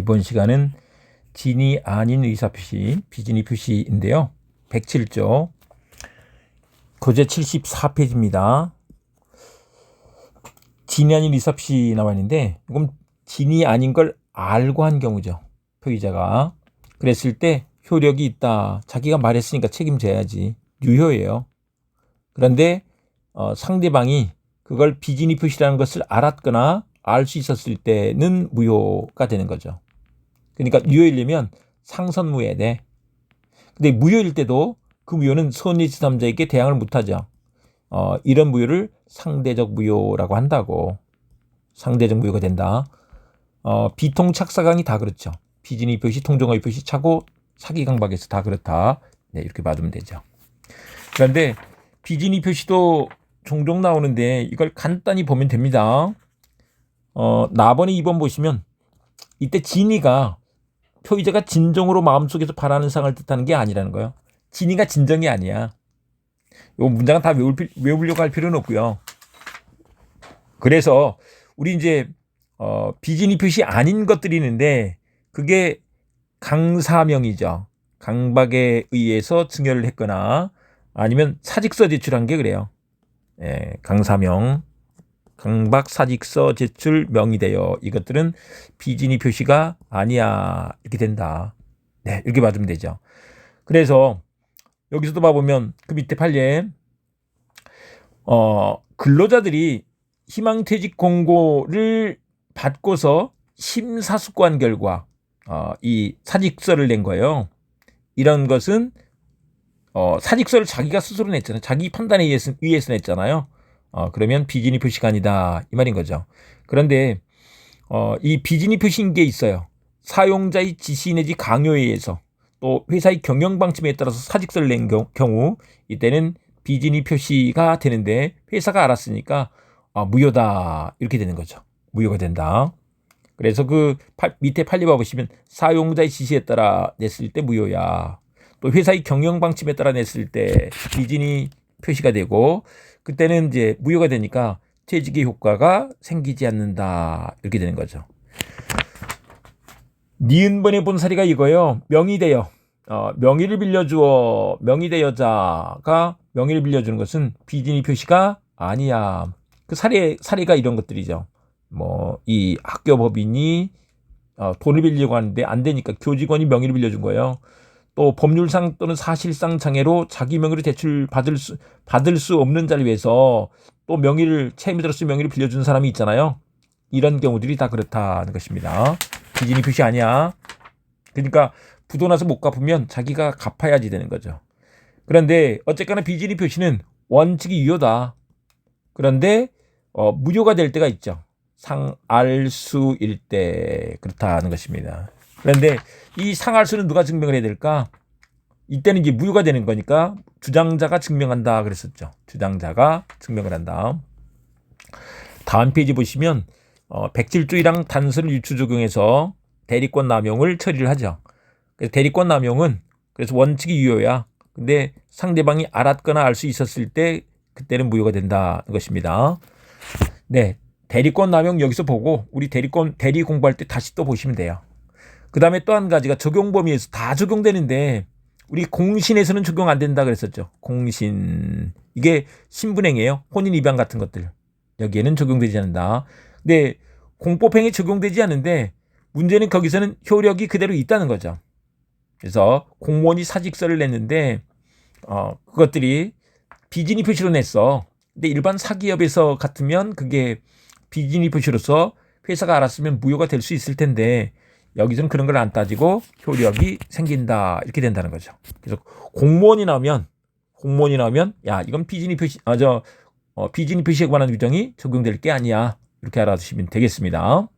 이번 시간은 진이 아닌 의사표시, 비진이 표시인데요. 107조. 교재 74페이지입니다. 진이 아닌 의사표시 나와 있는데, 이건 진이 아닌 걸 알고 한 경우죠. 표의자가. 그랬을 때 효력이 있다. 자기가 말했으니까 책임져야지. 유효예요. 그런데 어, 상대방이 그걸 비진이 표시라는 것을 알았거나 알 수 있었을 때는 무효가 되는 거죠. 그러니까 유효이려면 상선무효 돼. 근데 무효일 때도 그 무효는 선의지삼자에게 대항을 못하죠. 어, 이런 무효를 상대적 무효라고 한다고. 상대적 무효가 된다. 어, 비통 착사강이 다 그렇죠. 비진이 표시, 통정의 표시, 차고, 사기 강박에서 다 그렇다. 네, 이렇게 받으면 되죠. 그런데 비진이 표시도 종종 나오는데 이걸 간단히 보면 됩니다. 어, 나번에 2번 보시면 이때 진이가 표의자가 진정으로 마음속에서 바라는 상을 뜻하는 게 아니라는 거예요. 진이가 진정이 아니야. 요 문장은 다 외울, 필- 외우려고 할 필요는 없고요. 그래서 우리 이제 어, 비진이 표시 아닌 것들이 있는데 그게 강사명이죠. 강박에 의해서 증여를 했거나 아니면 사직서 제출한 게 그래요. 예, 강사명, 강박 사직서 제출 명의되어 이것들은 비진이 표시가 아니야 이렇게 된다. 네, 이렇게 받으면 되죠. 그래서 여기서도 봐보면 그 밑에 판례 어, 근로자들이 희망퇴직 공고를 받고서 심사숙고한 결과 어, 이 사직서를 낸 거예요. 이런 것은 어, 사직서를 자기가 스스로 냈잖아요. 자기 판단에 의해서, 의해서 냈잖아요. 어, 그러면 표시가 아니다. 이 말인 거죠. 그런데, 어, 이 표시인 게 있어요. 사용자의 지시 내지 강요에 의해서 또 회사의 경영 방침에 따라서 사직서를 낸 경- 경우 이때는 비진이 표시가 되는데 회사가 알았으니까 아, 무효다. 이렇게 되는 거죠. 무효가 된다. 그래서 그 팔- 밑에 판례 봐보시면 사용자의 지시에 따라 냈을 때 무효야. 또 회사의 경영 방침에 따라 냈을 때 비진이 표시가 되고 그때는 이제 무효가 되니까 퇴직의 효과가 생기지 않는다 이렇게 되는 거죠. 니은번에 본 사례가 이거예요. 명의대여. 어, 명의를 빌려주어 명의대 여자가 명의를 빌려주는 것은 비진이 표시가 아니야. 그 사례 사례가 이런 것들이죠. 뭐 이 학교 법인이 어, 돈을 빌리려고 하는데 안 되니까 교직원이 명의를 빌려준 거예요. 또 법률상 또는 사실상 장애로 자기 명의로 대출 받을 수 받을 수 없는 자를 위해서 또 명의를 채무자로서 명의를 빌려준 사람이 있잖아요. 이런 경우들이 다 그렇다는 것입니다. 비진이 표시 아니야. 그러니까 부도 나서 못 갚으면 자기가 갚아야지 되는 거죠. 그런데 어쨌거나 비진이 표시는 원칙이 유효다. 그런데 어, 무효가 될 때가 있죠. 상알수일 때 그렇다는 것입니다. 그런데 이 상할수는 누가 증명을 해야 될까? 이때는 이제 무효가 되는 거니까 주장자가 증명한다 그랬었죠. 주장자가 증명을 한다. 다음 페이지 보시면 어, 107조이랑 단서를 유추 적용해서 대리권 남용을 처리를 하죠. 그래서 대리권 남용은 그래서 원칙이 유효야. 근데 상대방이 알았거나 알 수 있었을 때 그때는 무효가 된다는 것입니다. 네. 대리권 남용 여기서 보고 우리 대리권 대리 공부할 때 다시 또 보시면 돼요. 그 다음에 또 한 가지가 적용 범위에서 다 적용되는데 우리 공신에서는 적용 안 된다 그랬었죠. 공신 이게 신분행이에요. 혼인 입양 같은 것들 여기에는 적용되지 않는다. 근데 공법행위 적용되지 않는데 문제는 거기서는 효력이 그대로 있다는 거죠. 그래서 공무원이 사직서를 냈는데 어 그것들이 비진이 표시로 냈어. 근데 일반 사기업에서 같으면 그게 비진이 표시로서 회사가 알았으면 무효가 될 수 있을 텐데 여기서는 그런 걸 안 따지고 효력이 생긴다 이렇게 된다는 거죠. 그래서 공무원이 나오면 공무원이 나오면 야 이건 비진이 표시 아저 어, 비진이 표시에 관한 규정이 적용될 게 아니야 이렇게 알아두시면 되겠습니다.